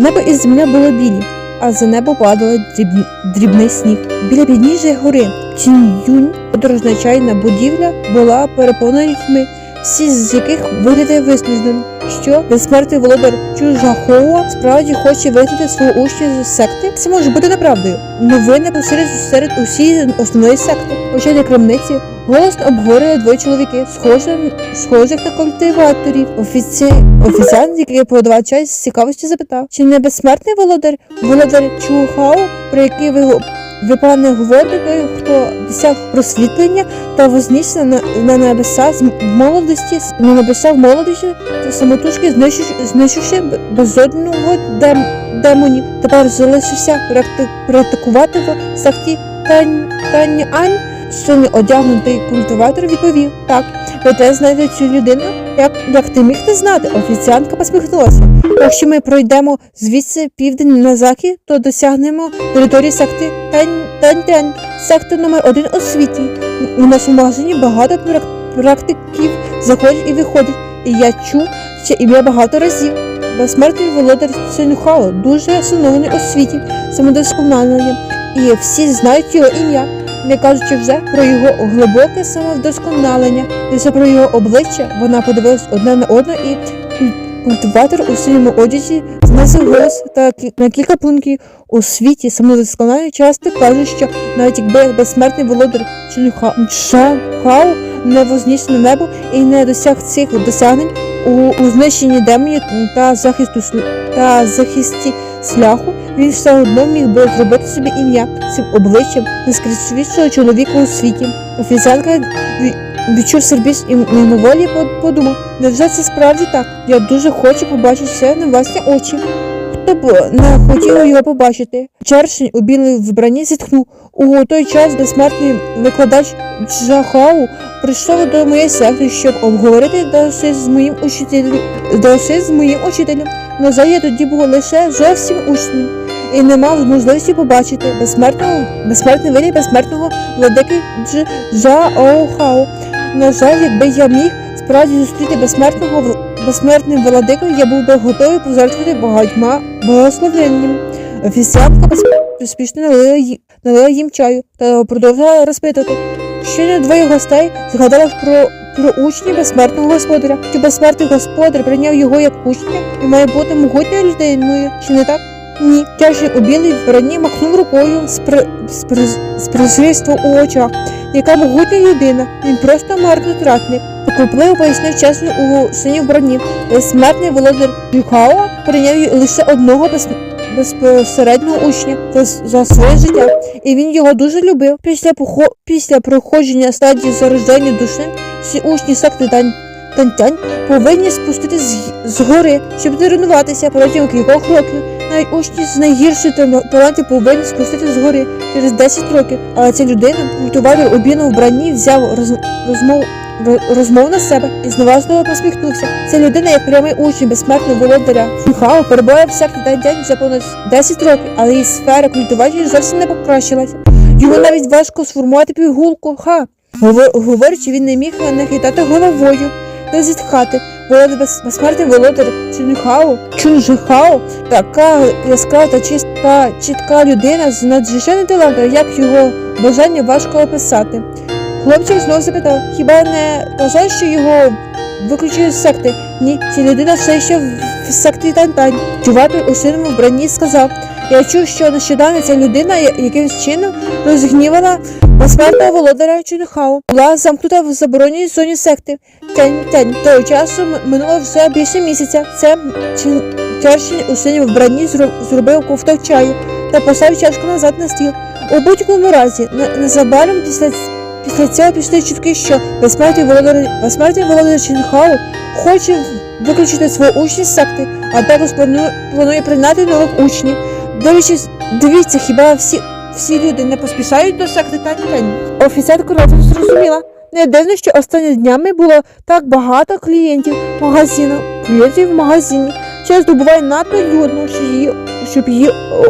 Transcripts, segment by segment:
Небо і земля були білі, а за небо падав дріб... дрібний сніг. Біля підніжжя гори Чін'юнь подорожна чайна будівля була переповнена людьми, всі з яких виглядає виснаженим, що безсмертний володар Чужахоа справді хоче вигнати свого учня з секти. Це може бути неправдою. Новини поширюються серед усієї основної секти. Очолі крамниці голосно обговорює двоє чоловіки, схожих, схожих на культиваторів. Офіці... Офіціант, який подавав чай, з цікавістю запитав, чи не безсмертний володар, володар Чухао, про який ви, ви пане говорите, той, хто досяг просвітлення та вознісся на, на небеса з молодості, на небеса в молодості, та самотужки знищивши, знищивши безодного дем, демонів. Тепер залишився практи- практикувати в секті Тань, Таньань. Сьогодні одягнутий культиватор відповів так. Теж знаєте цю людину? Як, як ти міг не знати? Офіціантка посміхнулася. Якщо ми пройдемо звідси південь на захід, то досягнемо території секти Тань Тань секти номер один у світі. У нашому магазині багато прак- практиків заходять і виходять. І я чув це ім'я багато разів. Безсмертний володар Синхао дуже шанований у світі, самодосконалення, і всі знають його ім'я не кажучи вже про його глибоке самовдосконалення, лише про його обличчя, вона подивилась одне на одне і культиватор у синьому одязі знизив голос та на кілька пунктів у світі самовдосконалення часто кажуть, що навіть якби безсмертний володар Чхау не вознісся на небо і не досяг цих досягнень у, у знищенні демонів та захисту та захисті сляху, він все одно міг би зробити собі ім'я цим обличчям найскрізшого чоловіка у світі. Офіціантка відчув сербіс і мимоволі подумав, невже це справді так? Я дуже хочу побачити все на власні очі. Хто б не хотів його побачити? Чершень у білій вбранні зітхнув. У той час безсмертний викладач Джахау прийшов до моєї секти, щоб обговорити даоси з моїм учителем. Даоси з моїм учителем. На жаль, я тоді був лише зовсім учнем і не мав можливості побачити безсмертного безсмертний вилі безсмертного владики Дж Джаохао. На жаль, якби я міг справді зустріти безсмертного безсмертним владикою, я був би готовий пожертвувати багатьма благословеннями. Офіціантка поспішно налила, налила їм чаю та продовжила розпитувати. Щойно двоє гостей згадали про, про учні безсмертного господаря, що безсмертний господар прийняв його як учня і має бути могутньою людиною, чи не так? Ні, тяжі у білій вбранні махнув рукою з, при... у очах. Яка могутня людина, він просто марнотратник. Покупливо пояснив чесно у синій вбранні. Безсмертний володар Юхао прийняв лише одного без... безпосереднього учня за, за своє життя, і він його дуже любив. Після, похо... Після проходження стадії зарождення душі всі учні секти Тань повинні спуститися з, з гори, щоб тренуватися протягом кількох років. Навіть учні з найгірших тал- талантів повинні спуститися з гори через 10 років. Але ця людина, культиватор у білому вбранні, взяв роз, розмов, на себе і зневажливо посміхнувся. Ця людина, як прямий учень безсмертного володаря Шухао, перебуває в секті Дань вже понад 10 років, але її сфера культивації зовсім не покращилася. Йому навіть важко сформувати пігулку. Ха! Говорячи, він не міг не хитати головою та зітхати. Володар без, безсмертний володар Чунхао, Чунжихао, така яскрава та чиста чітка людина з надзвичайним талантом, як його бажання важко описати. Хлопчик знову запитав, хіба не вважаєш, що його виключили з секти? Ні, ця людина все ще в, секті Тантань. Чуватий у синому вбранні сказав. Я чув, що нещодавно ця людина якимось чином розгнівала безсмертного володаря Чунхао. Була замкнута в забороненій зоні секти. Тянь, тянь. Того часу минуло вже більше місяця. Це чершень у синьому вбранні зробив ковток чаю та поставив чашку назад на стіл. У будь-якому разі, незабаром після, після цього пішли чутки, що безсмертний володар, безсмертний володар Чунхао хоче виключити учня з секти, а також планує, прийняти нових учнів. Дивлячись, дивіться, хіба всі, всі люди не поспішають до секти Тань-Тань? Офіцерка разом зрозуміла. Не дивно, що останніми днями було так багато клієнтів магазину, клієнтів в магазині. Часто буває надто людно, щоб її, щоб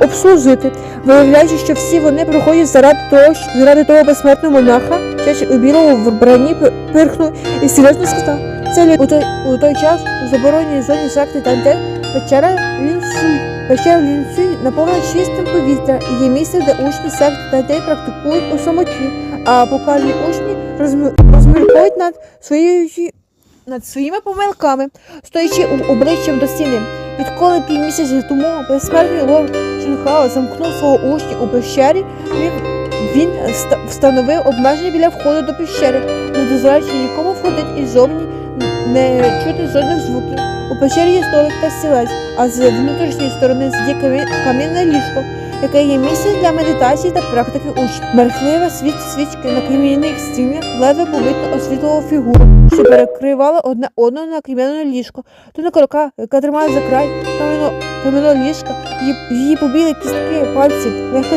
обслужити. Виявляючи, що всі вони приходять заради того, заради того безсмертного монаха, що у білому вбранні пи- пирхнув і серйозно сказав. Це у той, у той час у забороненій зоні секти Тантен вечера він су- Пещера Лінцюй наповнена чистим повітря і є місце, де учні секти та дітей практикують у самоті, а покальні учні розмі- розмірковують над своєю над своїми помилками, стоячи обличчям до стіни. Відколи півмісяця тому безсмертний лорд Чунхао замкнув свого учня у пещері, він, він встановив обмеження біля входу до пещери, не дозволяючи нікому входити іззовні, не чути жодних звуків. У печері є столик та стілець, а з внутрішньої сторони є камі- камінне ліжко, яке є місцем для медитації та практики учнів. Мерехлива світ свічки на кам'яних стінах ледве помітно освітлювала фігуру, що перекривала одне одне на кам'яне ліжко. Тонка рука, яка тримає за край кам'яно кам'яного ліжка, її, побіли кістки пальців, легко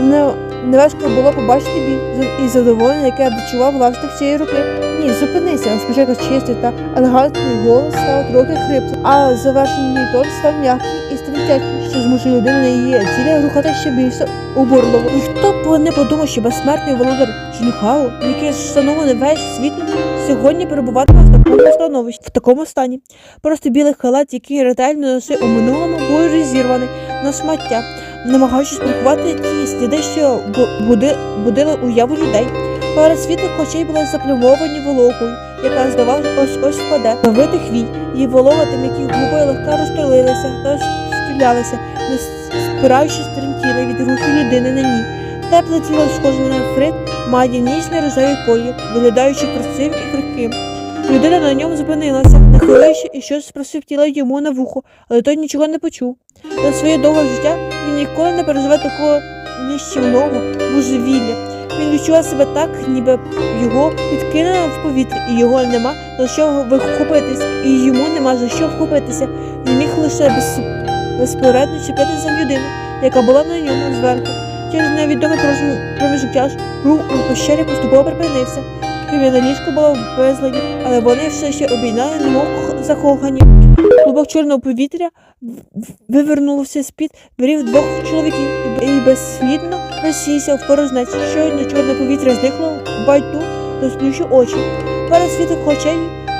Не, неважко було побачити біль і задоволення, яке відчував власник цієї руки. Ні, зупинися. Спочатку чистий та елегантний голос став трохи хриплим, а завершений тон став м'який і стрімтячий, що змушує людину на її тілі рухати ще більше обурливо. Ніхто б не подумав, що безсмертний володар Чунхао, який встановлений весь світ, сьогодні перебуватиме в такому становищі, в такому стані. Просто білий халат, який ретельно носив у минулому, був розірваний на смаття, намагаючись приховати ті сліди, що бу- буди, будили уяву людей. Пара світлих очей були заплямовані вологою, яка, здавалось, ось ось впаде. Новити хвій, її волога та м'які губи легка розтолилися та стрілялися, не спираючись тремтіли від рухів людини на ній. Тепле тіло схоже на фрит, має ніжний рожевий колір, виглядаючи красивим і крихким. Людина на ньому зупинилася, нахиливши і щось спросвітіла йому на вухо, але той нічого не почув. За своє довге життя він ніколи не переживе такого нищівного божевілля. Він відчував себе так, ніби його підкинули в повітря, і його нема за що вхопитись, і йому нема за що вхопитися. Він міг лише без, безпоредно чіпити за людину, яка була на ньому зверху. Через невідомий проміж- проміжок часу рух у пещері поступово припинився. Ліжко було в безладі, але вони все ще обійняли, немов закохані. Клубок чорного повітря вивернувся з-під берів двох чоловіків і безслідно розсівся в порожнець. Щойно чорне повітря зникло, байту розплющив очі. Пара світлих очей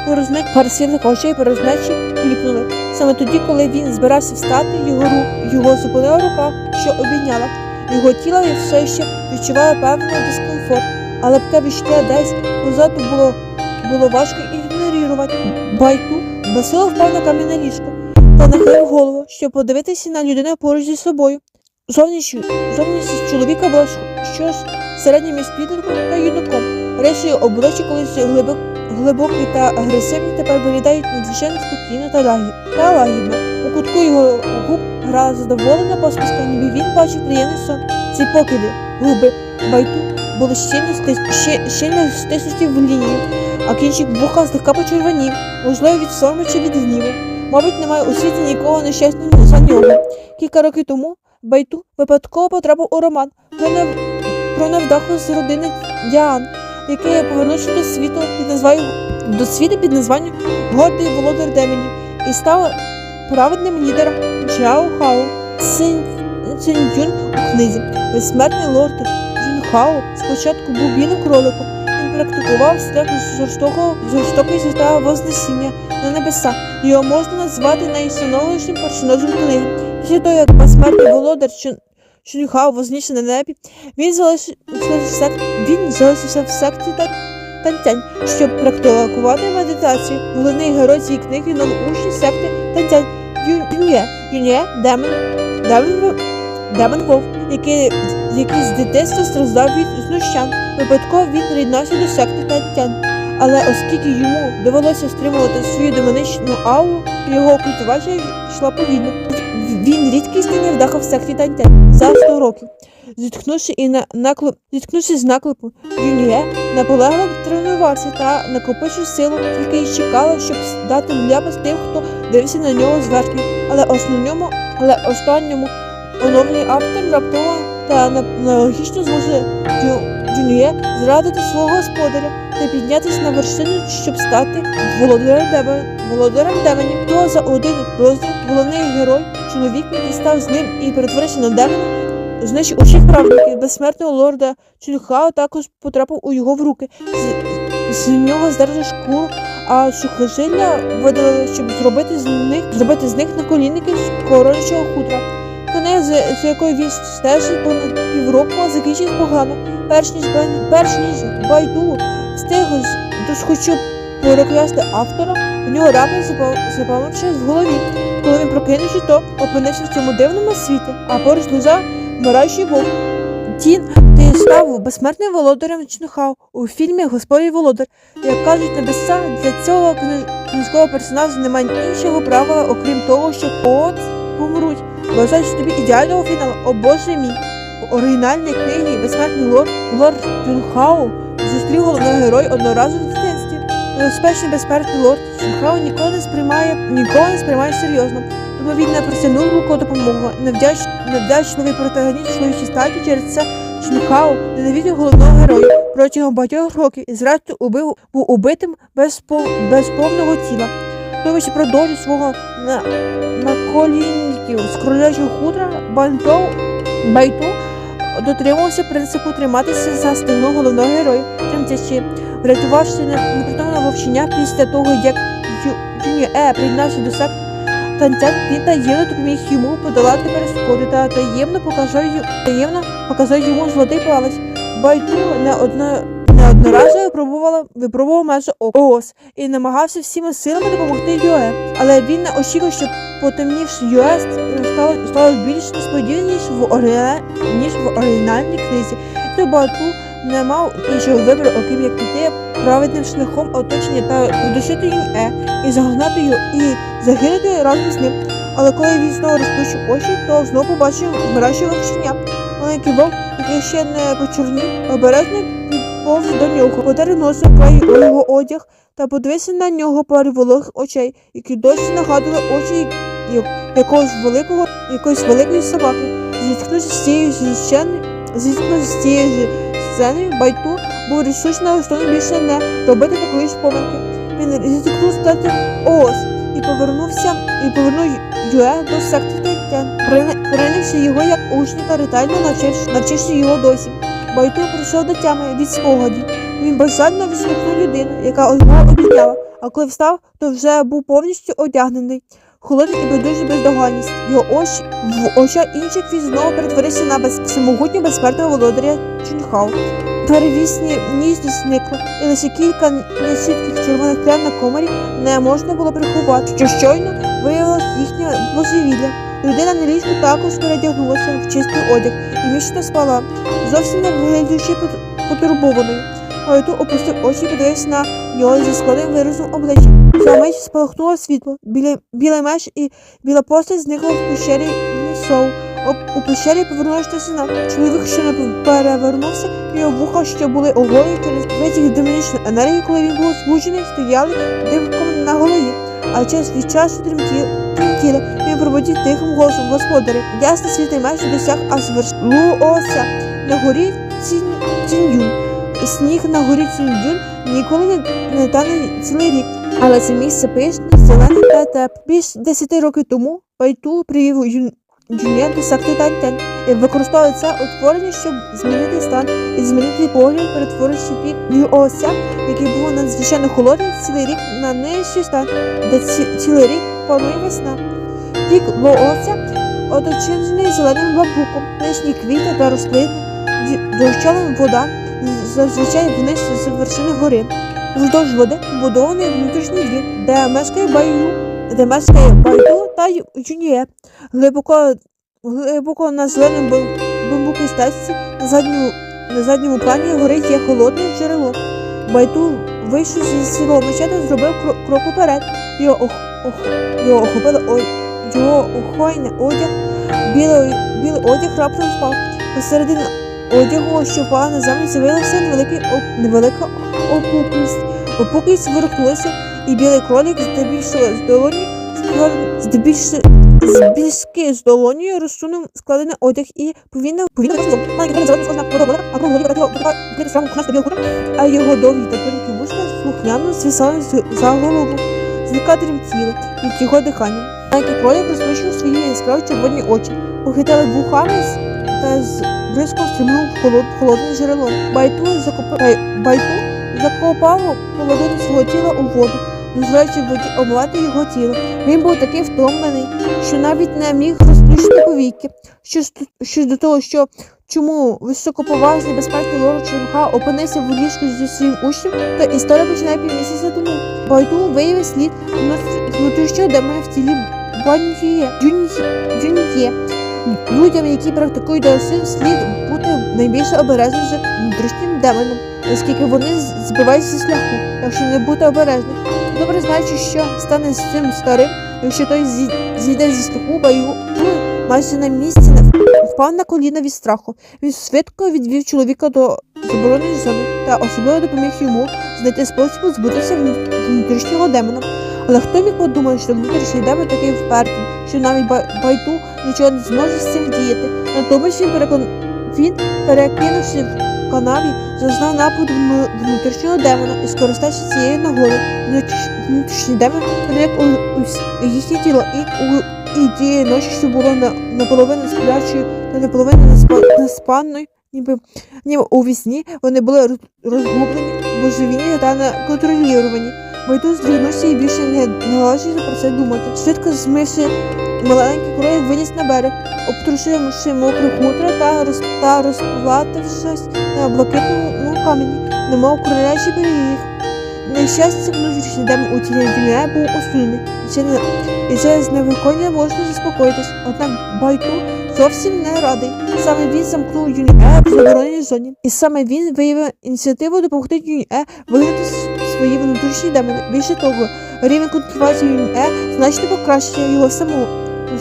порозне... пара світлих очей порожнечі кліпнули. Саме тоді, коли він збирався встати, його рух його зупинила рука, що обійняла. Його тіло все ще відчувало певний дискомфорт, але таке відчуття десь позаду було, було важко ігнорувати. Байту безсило впав на кам'яне ліжко та нахилив голову, щоб подивитися на людину поруч зі собою. Зовніш... Зовнішність чоловіка була щось середнє між підлітком та юнаком. Речі обличчя колись глибок... глибокі та агресивні тепер виглядають надзвичайно спокійно та лагідно. У кутку його губ грала задоволена посмішка, ніби він бачив приємний сон. Ці покиди, губи байту були щільно, ще... щільно стиснуті в лінію, а кінчик вуха злегка почервонів, можливо від сорому чи від гніву. Мабуть, немає у світі нікого нещасного за нього. Кілька років тому Байту випадково потрапив у роман про, нев... про невдаху з родини Діан, який повернувся до світу під назвою до світу під названням Гордий володар Демонів і став праведним лідером Джао Хао Цин... Цинь-Юн у книзі. Безсмертний лорд Хао спочатку був білим кроликом. Він практикував шлях жорстокого жорстокої свята Вознесіння на небеса. Його можна назвати найсановнішим персонажем книги. Після того, як безсмертний володар Чун- Чунхао вознісся на небі, він залишився в секті та Тантянь, щоб практикувати медитацію. Головний герой цієї книги новий учень секти Тантянь Юнє. Юнє демон, демон, демон вовк, який, який з дитинства страждав від знущань. Випадково він приєднався до секти Тантянь. Але оскільки йому довелося стримувати свою демоничну ауру, його культивація йшла повільно. Він рідкісний невдаха в секті Тантянь за 100 років. Зіткнувши і на наклеп, зіткнувши з наклепом, Юніє наполегливо тренувався та накопичив силу, тільки й чекала, щоб дати ляпас тим, хто дивився на нього зверху. Але основному, але останньому оновлений автор раптово та аналогічно змусив Дю- зрадити свого господаря та піднятися на вершину, щоб стати володарем демонів. Володарем демонів. То за один розділ головний герой, чоловік, який став з ним і перетворився на демона, знищив усіх правників безсмертного лорда Чунхао також потрапив у його в руки. З, з нього здерли шкуру, а сухожилля видалили, щоб зробити з них зробити з них наколінники з хутра. Конець, з, з якою він стежить понад півроку, закінчить погано. Перш ніж перш ніж Байду встиг досхочу переклясти автора, у нього раптом запал, запало щось в голові. Коли він прокинувся, то опинився в цьому дивному світі, а поруч лежав вмираючий вовк. Тін, ти став безсмертним володарем Чнухав у фільмі Господь Володар. Як кажуть небеса, для цього книж- книжкового персонажа немає іншого правила, окрім того, що от помруть. Бажаючи тобі ідеального фіналу, о боже мій. У оригінальній книгі Безсмертний лорд лорд Чунхау зустрів головного героя одного разу в дитинстві. Небезпечний безсмертний лорд Чунхау ніколи не сприймає ніколи не сприймає серйозно. Тому він не просягнув руку допомоги. Невдяч, невдячливий протагоніст чоловічій статі через це Чунхау ненавидів головного героя протягом багатьох років і зрештою убив, був убитим без, пов- без повного тіла. Думаючи про долю свого на, наколінників з кролячого хутра, Бантоу Байту дотримувався принципу триматися за стегно головного героя, тремтячи, врятувавши не- непритомного вовчення після того, як Юні Е приєднався до секти Тантян, він таємно допоміг йому подолати перешкоди та таємно показав, таємно показав йому золотий палець. Байту неодно, неодноразово випробувала випробував майже ООС і намагався всіма силами допомогти Юе, але він не очікував, що потемнівши Юе стало, стало більш несподіваніше в оригіналі, ніж в оригінальній книзі. То Байту не мав іншого вибору, окрім як піти праведним шляхом оточення та придушити Юе і загнати його і загинути разом з ним. Але коли він знову розплющив очі, то знову побачив вмираючого вовчення. Маленький вовк, який ще не почорнів, обережно підповз до нього, потер носом край його одяг та подивився на нього пари вологих очей, які досі нагадували очі якогось великого, якоїсь великої собаки. Зіткнувши з цією зіткнувши з цією сценою, Байту був рішучно налаштований більше не робити такої ж помилки. Він ризикнув стати ООС і повернувся і повернув Юе до секти Тайтян, прийнявши його як учня та ретельно навчивши, навчивши його досі. Байту прийшов до тями від спогадів. Він бажально відштовхнув людину, яка його обійняла, а коли встав, то вже був повністю одягнений. Холодний і байдужий бездоганність. Його очі в очах інших він знову перетворився на без... всемогутнього безсмертного володаря Чунхау. Перевісні ніжність зникла, і лише кілька нечітких червоних плям на коморі не можна було приховати, що щойно виявилось їхнє божевілля. Людина на ліжку також передягнулася в чистий одяг і міцно спала, зовсім не виглядаючи пот- потурбованою. Гайту опустив очі і подивився на нього зі складним виразом обличчя. За мить спалахнуло світло, біля, білий меч і біла постать зникла в пещері Нісоу. У пещері повернулася тишина. Чоловік, що не перевернувся, його вуха, що були оголені через витік демонічної енергії, коли він був збуджений, стояли димком на голові. А час від часу тремтіли, тремтіли. Він пробудів тихим голосом господаря. Ясний світлий меч досяг аж верш Луося. На горі Цінь-. Сніг на горі Ціньюн ніколи не, не тане цілий рік. Але це місце пишне, зелене та тепле. Більш десяти років тому Байту привів Юн- секти Тантен і використовує це утворення, щоб змінити стан і змінити погляд, перетворивши пік Юося, який був надзвичайно холодний цілий рік на нижчий стан, де ці- цілий рік панує весна. Пік Лоося оточений зеленим бамбуком, нижні квіти та рослини, дощалим вода, зазвичай вниз з вершини гори. Вздовж води побудований внутрішній двір, де мешкає баю, де мешкає байду та Юніє. Глибоко, глибоко на зеленому бам- бамбуковій стежці на задньому, на задньому плані гори є холодне джерело. Байту вийшов зі свого меча та зробив крок уперед. Його, ох, ох, його охопили о, його охайний одяг, білий, білий одяг раптом впав. Посередині одягу, що впала на землю, з'явилася невелика опуклість. Опуклість вирухнулася, і білий кролик здебільшого з долоні здебільшого збільшки з долонію розсунув складений одяг і повільно повільно. Маленький зелений схожий на молодого а круг голові вкрити сраму кухнасту білу а його довгі та тонкі вушка слухняно звисали з- за голову. Зліка тремтіли від його дихання. Маленький кролик розплющив свої яскраві червоні очі, похитали вухами та з бризком стрімнув холод, холодне джерело. Байту закопав, Байту закопав половину свого тіла у воду. дозволяючи воді омивати його тіло. Він був такий втомлений, що навіть не міг розплющити повіки. Що, ж т- що ж до того, що чому високоповажний безпечний лорд Чонга опинився в ліжку зі своїм учнем, то історія починає півмісяця тому. Байду виявив слід внут- внутрішнього демона в тілі Бан'є, Джун'є. Людям, які практикують даосизм, слід бути найбільше обережним з внутрішнім демоном, оскільки вони збиваються зі шляху, якщо не бути обережним. Добре знаючи, що стане з цим старим, якщо той зійде зі шляху, баю майже на місці впав на коліна від страху. Він швидко відвів чоловіка до забороненої зони та особливо допоміг йому знайти спосіб збутися внутрішнього демона. Але хто міг подумати, що внутрішній демон такий впертий, що навіть байту нічого не зможе з цим діяти. Натомість він перекон... він, перекинувши в канаві, зазнав нападу вну- внутрішнього демона і скориставши цією нагодою. Внутрішній демон проник у, їхнє тіло і у і тієї ночі, що було на, наполовину сплячою та наполовину неспа- неспанною, ніби, ніби у вісні вони були розгублені, божевільні та неконтролювані. Байду здригнувся і більше не належить про це думати. Швидко змивши маленький кролик, виліз на берег, обтрушивши мокре хутро та, роз, та розплатившись на блакитному камені, немов кролячий берег. Нещастя внутрішній демон у тілі Дюня був усунений, і це, не, з невиконання можна заспокоїтись. Однак Байку зовсім не радий. Саме він замкнув Юніе в забороненій зоні. І саме він виявив ініціативу допомогти Юніе вигнати свої внутрішні демони. Більше того, рівень контролювання Юніе значно покращує його самого,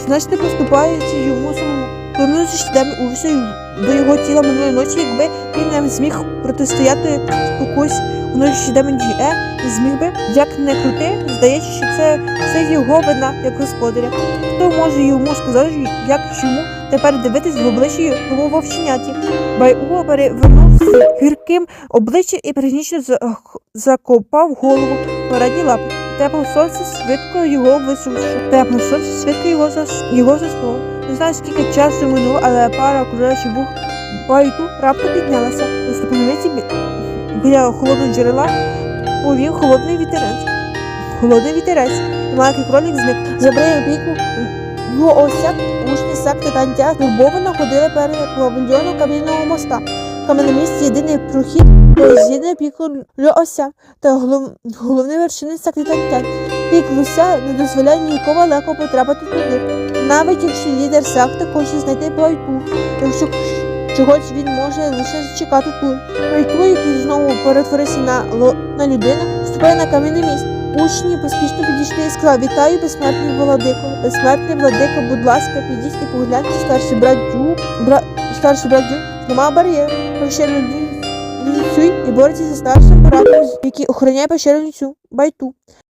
значно поступається йому самому. Коли внутрішній демон увійшов до його тіла минулої ночі, якби він не зміг протистояти спокусь внутрішній демон Юніе, не зміг би, як не крути, здається, що це все його вина як господаря. Хто може йому сказати, як йому тепер дивитись в обличчя його вовченяті? Байуа перевернув з гірким обличчя і пригнічно закопав голову передні лапи. Тепло сонце швидко його висушило. Тепло сонце швидко його зас... його заснуло. Не знаю, скільки часу минуло, але пара окружаючих вух Байту раптом піднялася. На ступеневиці бі... біля холодного джерела повів холодний вітерець. Холодний вітерець. І маленький кролик зник. Забрив піку його осяк, секти Тантя турбовано ходили перед павільйоном кам'яного моста. Кам'яне місце єдиний прохід до з'єднання піку Ося та голов... головної вершини секти Тантя. Пік Луся не дозволяє нікому легко потрапити туди. Навіть якщо лідер секти хоче знайти Байту, якщо чогось він може лише чекати тут. Байту, який знову перетворився на, на людину, вступає на кам'яне місце. Учні поспішно підійшли і сказав, вітаю, безсмертний владико. Безсмертний владико, будь ласка, підіть і погляньте старший брат Дю, бра... старший брат Дю, нема бар'єр. Пещерну Лінцюй і бореться зі старшим братом, який охороняє пещеру Лінцю, Байту.